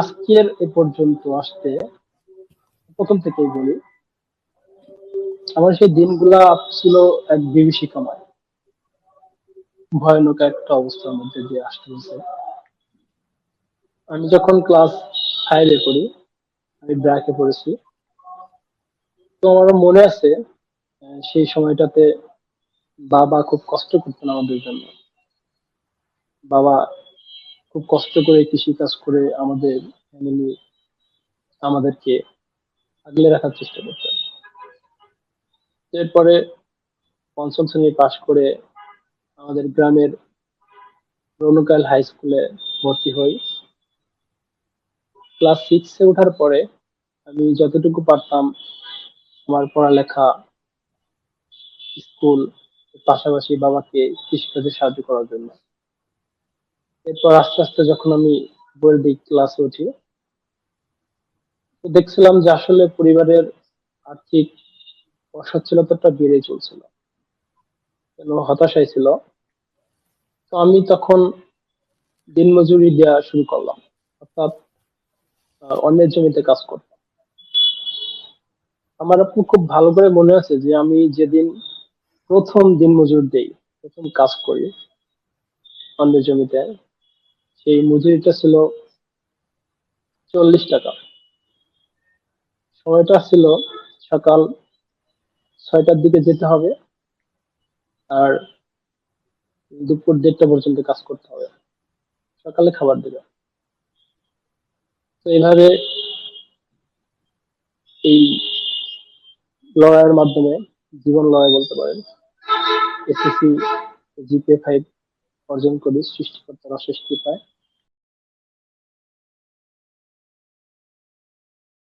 আজকের এ পর্যন্ত আসতে প্রথম থেকেই বলি, আমার সেই দিনগুলা ছিল এক বিভীষিকাময় ভয়ানক একটা অবস্থার মধ্যে দিয়ে আসতে হয়েছে। আমি যখন ক্লাস ফাইভে পড়ি, আমি ব্র্যাকে পড়েছি, তো আমার মনে আছে সেই সময়টাতে বাবা খুব কষ্ট করতেন আমাদের জন্য। বাবা খুব কষ্ট করে কৃষি কাজ করে আমাদের ফ্যামিলি আমাদেরকে আগলে রাখার চেষ্টা করতেন এরপরে পঞ্চম শ্রেণি পাশ করে আমাদের গ্রামের রৌনকাল হাই স্কুলে ভর্তি হই। ক্লাস সিক্সে ওঠার পরে আমি যতটুকু পারতাম আমার পড়ালেখা স্কুল পাশাপাশি বাবাকে কৃষিকাজে সাহায্য করার জন্য। এরপর আস্তে আস্তে যখন আমি বইয়ের দিক ক্লাসে উঠি দেখছিলাম যে আসলে পরিবারের আর্থিক অসচ্ছলতাটা বেড়ে চলছিল। এবং হতাশায় ছিল। তো আমি তখন দিনমজুরি দেওয়া শুরু করলাম। অর্থাৎ অন্যের জমিতে কাজ করতাম। আমার আপু খুব ভালো করে মনে আছে যে আমি যেদিন প্রথম দিনমজুর দেই, প্রথম কাজ করি, অন্যের জমিতে সেই মজুরিটা ছিল চল্লিশ টাকা। সময়টা ছিল সকাল ছয়টার দিকে যেতে হবে আর দুপুর দেড়টা পর্যন্ত কাজ করতে হবে। সকালে খাবার দেবে। তো এইভাবে এই লড়াইয়ের মাধ্যমে জীবন লড়াই বলতে পারেন। এসএসসি জিপে ফাইভ অর্জন করি সৃষ্টিকর্তার অশেষ কৃপায়